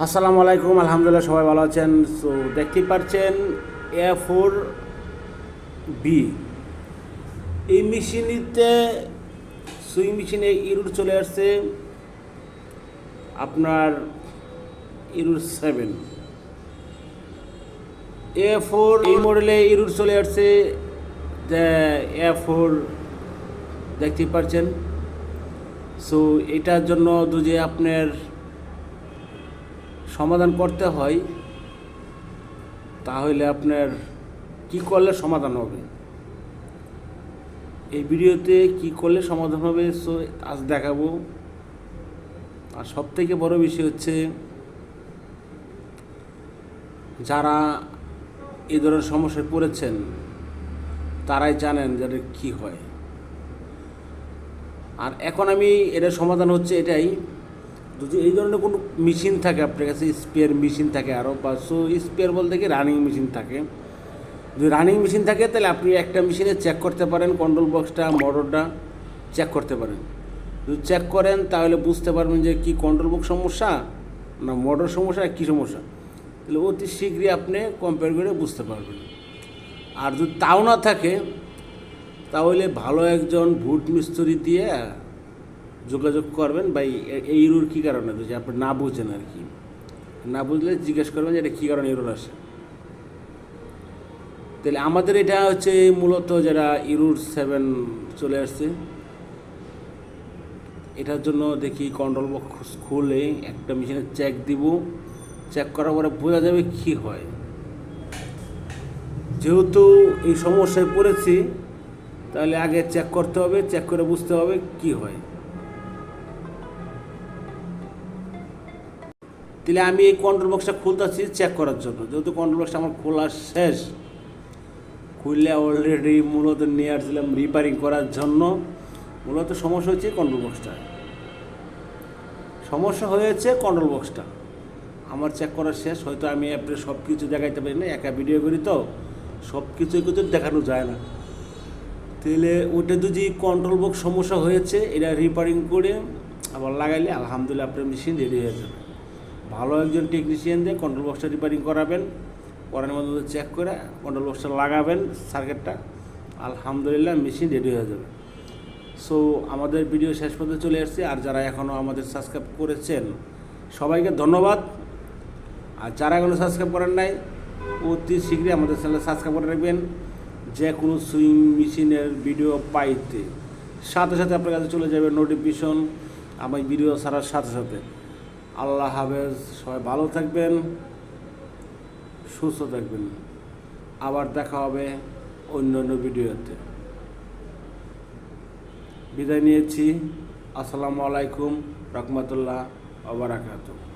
আসসালামু আলাইকুম, আলহামদুলিল্লাহ সবাই ভালো আছেন। সো দেখতেই পাচ্ছেন এ ফোর বি এই মেশিনিতে, সুইং মেশিনে ইরুর চলে আসছে আপনার ইরুর সেভেন। এ ফোর এই মডেলে ইরুর চলে আসছে এ ফোর দেখতেই পাচ্ছেন সো এটার জন্য যদি আপনার সমাধান করতে হয়, তাহলে আপনার কি করলে সমাধান হবে? এই ভিডিওতে কি করলে সমাধান হবে, সো আজ দেখাবো। আর সব থেকে বড় বিষয় হচ্ছে, যারা এই ধরনের সমস্যায় পড়েছেন, তারাই জানেন যে এটা কী হয়। আর এখন আমি এটার সমাধান হচ্ছে এটাই যদি এই ধরনের কোনো মেশিন থাকে আপনার কাছে, স্পেয়ার মেশিন থাকে আরও বা সো স্পেয়ার বলতে কি রানিং মেশিন থাকে। যদি রানিং মেশিন থাকে তাহলে আপনি একটা মেশিনে চেক করতে পারেন কন্ট্রোল বক্সটা মোটরটা চেক করতে পারেন। যদি চেক করেন তাহলে বুঝতে পারবেন যে কি কন্ট্রোল বক্স সমস্যা না মোটর সমস্যা, কী সমস্যা। তাহলে অতি শীঘ্রই আপনি কম্পেয়ার করে বুঝতে পারবেন। আর যদি তাও না থাকে, তাহলে ভালো একজন ভুট মিস্ত্রি দিয়ে যোগাযোগ করবেন বা এই- এই রুর কী কারণে? যদি আপনি না বুঝেন আর কি। না বুঝলে জিজ্ঞেস করবেন যে এটা কী কারণে ইরোর আসে। তাহলে আমাদের এটা হচ্ছে মূলত যারা ইরুর সেভেন চলে আসছে, এটার জন্য দেখি কন্ট্রোল বক্স খুলে একটা মেশিনে চেক দিব। চেক করার পরে বোঝা যাবে কী হয়। যেহেতু এই সমস্যায় পড়েছি, তাহলে আগে চেক করতে হবে চেক করে বুঝতে হবে কি হয়। তাহলে আমি এই কন্ট্রোল বক্সটা খুলতেছি চেক করার জন্য। যেহেতু কন্ট্রোল বক্সটা আমার খোলা শেষ, খুললে অলরেডি মূলত নিয়ে আসছিলাম রিপেয়ারিং করার জন্য। মূলত সমস্যা হচ্ছে কন্ট্রোল বক্সটা সমস্যা হয়েছে কন্ট্রোল বক্সটা আমার চেক করা শেষ, হয়তো আমি আপনার সব কিছু দেখাইতে পারি না, একা ভিডিও করি তো সব কিছুই কিন্তু দেখানো যায় না। তাহলে ওটা যদি কন্ট্রোল বক্স সমস্যা হয়েছে, এটা রিপেয়ারিং করে আবার লাগাইলে আলহামদুলিল্লাহ আপনার মেশিন রেডি হয়ে যাবে। ভালো একজন টেকনিশিয়ান দিয়ে কন্ট্রোল বক্সটা রিপেয়ারিং করাবেন, করানোর মধ্যে চেক করে কন্ট্রোল বক্সটা লাগাবেন সার্কিটটা আলহামদুলিল্লাহ মেশিন রেডি হয়ে যাবে। সো আমাদের ভিডিও শেষ পর্যন্ত চলে আসছে। আর যারা এখনও আমাদের সাবস্ক্রাইব করেছেন, সবাইকে ধন্যবাদ। আর যারা এখনও সাবস্ক্রাইব করেন নাই, অতি শীঘ্রই আমাদের চ্যানেল সাবস্ক্রাইব করে রাখবেন। যে কোনো সুইং মেশিনের ভিডিও পাইতে। সাথে সাথে আপনার কাছে চলে যাবে নোটিফিকেশন আমার ভিডিও ছাড়ার সাথে সাথে। আল্লাহ হাফেজ, সবাই ভালো থাকবেন, সুস্থ থাকবেন। আবার দেখা হবে অন্য অন্য ভিডিওতে। বিদায় নিয়েছি। আসসালামু আলাইকুম, রহমতুল্লাহ আবরাকাতুহ